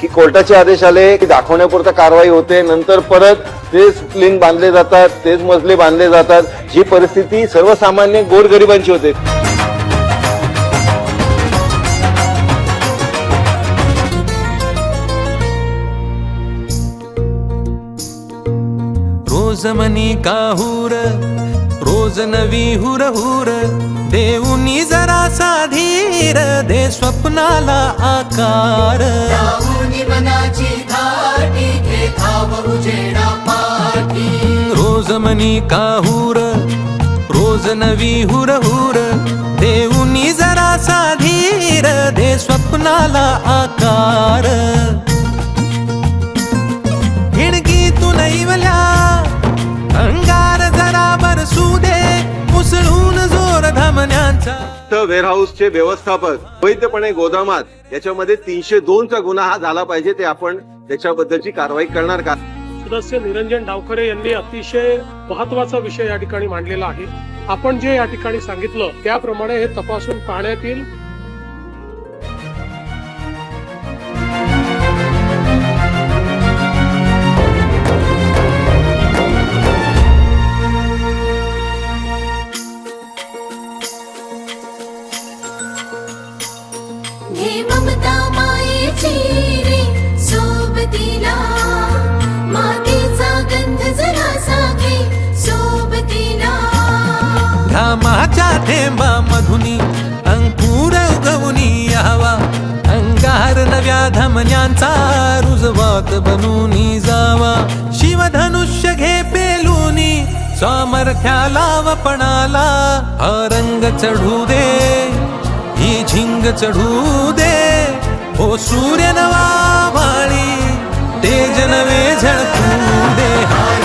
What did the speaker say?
की कोर्टाचे आदेश आले की दाखवण्यापुरता कारवाई होते. नंतर परत तेच लिंग बांधले जातात तेच मजले बांधले जातात. ही परिस्थिती सर्वसामान्य गोरगरिबांची होते. रोज मनी काहूर रोज नवी हुर हुर. देऊनी जरा साधीर दे स्वप्नाला आकार. रोज मनी काहूर रोज नवी हुर हुर. देऊनी जरा साधीर दे स्वप्नाला आकार. नैवल्या अंगार जरा बरसू दे. मुसळून जोर धमन्यांचा वेअरहाऊसचे व्यवस्थापक वैधपणे गोदामात याच्यामध्ये तीनशे दोनचा गुन्हा हा झाला पाहिजे ते आपण त्याच्याबद्दलची कारवाई करणार का? सदस्य निरंजन डावखरे यांनी अतिशय महत्त्वाचा विषय या ठिकाणी मांडलेला आहे. आपण जे या ठिकाणी सांगितलं त्याप्रमाणे हे तपासून पाहण्यात येईल. घे ममता मायेची सोबतीला मातीचा गंध जरासा घे सोबतीला. घामाच्या थेंबा मधुनी अंकुर उगवनी यावा. अंगार नव्या धमन्यांचा रुजवात बनूनी जावा. शिवधनुष्य घे पेलूनी सामर्थ्याला वपणाला. हा रंग चढू दे ही झिंग चढू दे. ओ सूर्य नवा तेज नवे झळकू दे. हा